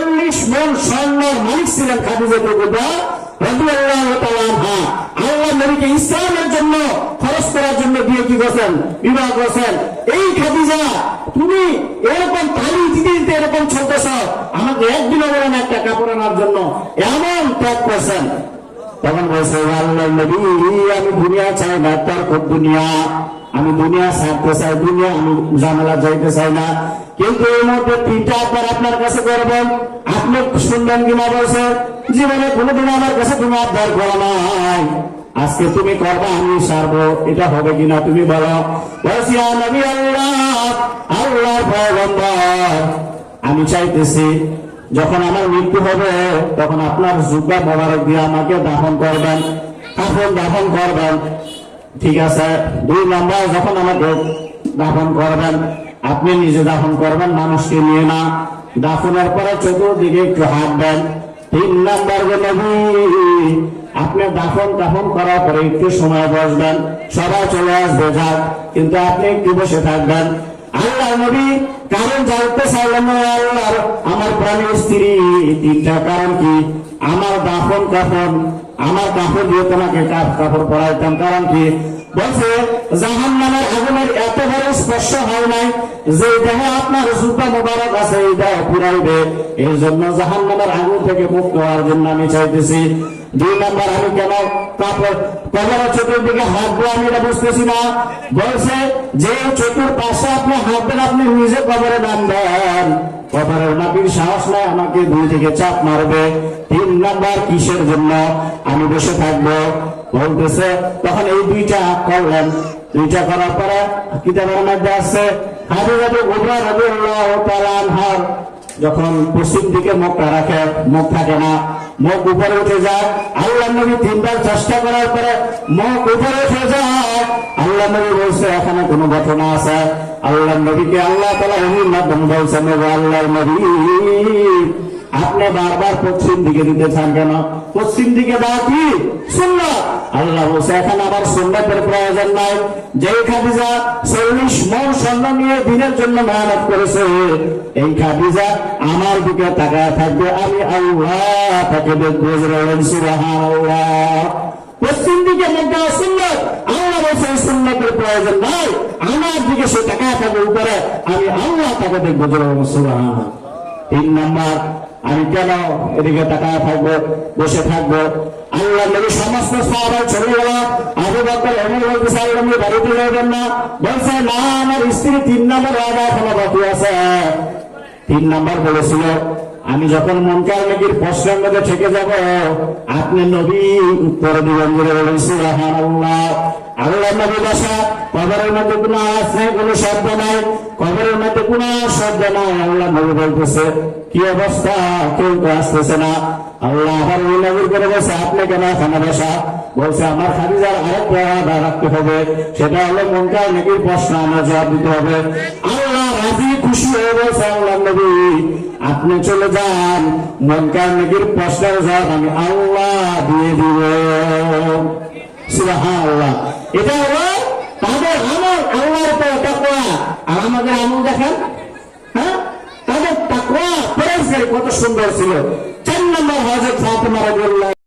চল্লিশ মন স্বর্ণের মালিক ছিলেন খাদিজা কুবরা রাদিয়াল্লাহু তাআলা আনহা। আল্লাহ নবীকে ইসলামের জন্য খরচ করার জন্য বিয়ে কি করছেন? বিবাহ করছেন। এই খাদিজা, তুমি এরকম তালি দিতে দিতে এরকম চলতেছ, আমাকে একদিনও বলেন একটা কাপড় আনার জন্য। এমন ত্যাগ করছেন। তখন বলছে আল্লাহ নবী, আমি দুনিয়া চাই না, তার খুব দুনিয়া। আমি দুনিয়া ছাড়তে চাই, দুনিয়া আমি জামেলা যাইতে চাই না। কিন্তু এর মধ্যে তিনটা আপনার আপনার কাছে করবেন আপনি শুনলেন কিনা বলছে, জীবনে কোনোদিন আমার কাছে তুমি আবদার করো নাই। আজকে তুমি করবা, আমি সারবো। এটা হবে কিনা তুমি বলো? বলছি "আ নবী আল্লাহ আল্লাহ আমি চাইতেছি যখন আমার মৃত্যু হবে, তখন আপনার জুব্বা মোবারক দিয়ে আমাকে দাফন করবেন। কাফন দাফন করবেন। ঠিক আছে? দুই নম্বর, যখন আমাকে দাফন করবেন, আপনি নিজে দাফন করবেন, মানুষকে নিয়ে না। দাফনের পরে চতুর্দিকে একটু হাঁটবেন। তিন নম্বর আপনি দাফন দাফন করার পরে একটু সময় বসবেন। সবাই চলে আসবে, যাক। কিন্তু আপনি একটু বসে থাকবেন। আল্লাহ নবী কারণ জানতে চাইলেন না আল্লাহর, আমার প্রাণের স্ত্রী, তিনটা কারণ কি? আমার দাফন কাফন, আমার কাপড় দিয়ে তোমাকে কাপ- কাপড় পরাইতাম, কারণ কি? বলছে জাহান নামের আগুনের এত বড় স্পর্শ হয় নাই যে দেহে আপনার জুতা মোবারক আছে, এই দেহ পুরাইবে। এই জন্য জাহান নামের আগুন থেকে মুক্ত হওয়ার জন্য আমি চাইতেছি দুই নাম্বার আমি কেন? কবর চতুর্দিকে হাত দেওয়া আমি এটা বুঝতেছি না। বলছে যে চতুর পাশে আপনি হাত দেন, আপনি নিজে কবরে দান দেন। কবরের মাটির সাহস নাই, আমাকে দুই থেকে চাপ মারবে। তিন নাম্বার কিসের জন্য? আমি বসে থাকব। বলতেছে, তখন এই দুইটা করলেন। দুইটা করার পরে কিতাবের মধ্যে আছে হাবি যাবে গোবরা রবি যখন পশ্চিম দিকে মুখটা রাখে, মুখ থাকে না। মুখ উপরে উঠে যায় আল্লাহ নবী তিনবার চেষ্টা করার পরে মুখ উপরে উঠে যায় আল্লাহ নবী বলছে, এখানে কোনো ঘটনা আছে? আল্লাহ নবীকে আল্লাহ তালা এমনি মাধ্যম বলছেন আল্লাহ নবী, আপনি বারবার পশ্চিম দিকে দিতে চান কেন? পশ্চিম দিকে দেওয়া কি? সুন্নাত। আল্লাহ বলছে, এখানে আবার সুন্নাতের প্রয়োজন নাই। যে খাদিজা চল্লিশ মন স্বর্ণ নিয়ে দিনের জন্য মেহনত করেছে। এই খাদিজা আমার দিকে তাকায় থাকবে। আমি আল্লাহ তাকে দেখব। পশ্চিম দিকে মধ্যে আল্লাহ বলছে প্রয়োজন নাই। আমার দিকে সে তাকায় থাকবে উপরে। আমি আল্লাহ তাকে দেখব। সুবহানাল্লাহ। তিন নাম্বার আমি কেন এদিকে তাকায় থাকব, বসে থাকব? আল্লাহ নবী সমস্ত সাহাবাই চলে গেল আবু বকর এমন বলতেছে আল্লাহ বাড়িতে যাবেন না। বলছে, না, আমার স্ত্রী তিন নম্বর এখনও বাকি আছে। তিন নাম্বার বলেছিল, আমি যখন মনকার নবীর প্রশ্নের মধ্যে থেকে যাব, আপনি নবী উত্তর দিবেন বলে বলেন সুবহানাল্লাহ। আল্লাহ নবী বাসা কবরের মধ্যে কোনো আওয়াজ নেই, কোনো শব্দ নাই, কবরের মধ্যে কোনো শব্দ নাই, আল্লাহ নবী বলতেছে, কি অবস্থা? কেউ তো আসতেছে না। আল্লাহ আবার ওই নবীর করে বলছে, আপনি কেন এখানে বসা? বলছে, আমার খাদিজার আরেক ওয়াদা রাখতে হবে, সেটা হলো মনকার নবীর প্রশ্ন, আমার জবাব দিতে হবে। আল্লাহ রাজি খুশি হয়ে বলছে, আল্লাহ নবী, আপনি চলে যান, মনকার নবীর প্রশ্নের জবাব আমি আল্লাহ দিয়ে দিব। আল্লাহ এটা হলো তাদের আমল আল্লাহর উপর তাকওয়া আর আমাদের আমল দেখেন হ্যাঁ? তাদের তাকওয়া পরেশগারি কত সুন্দর ছিল। চার নম্বর হজরত ফাতেমা রাদিয়াল্লাহু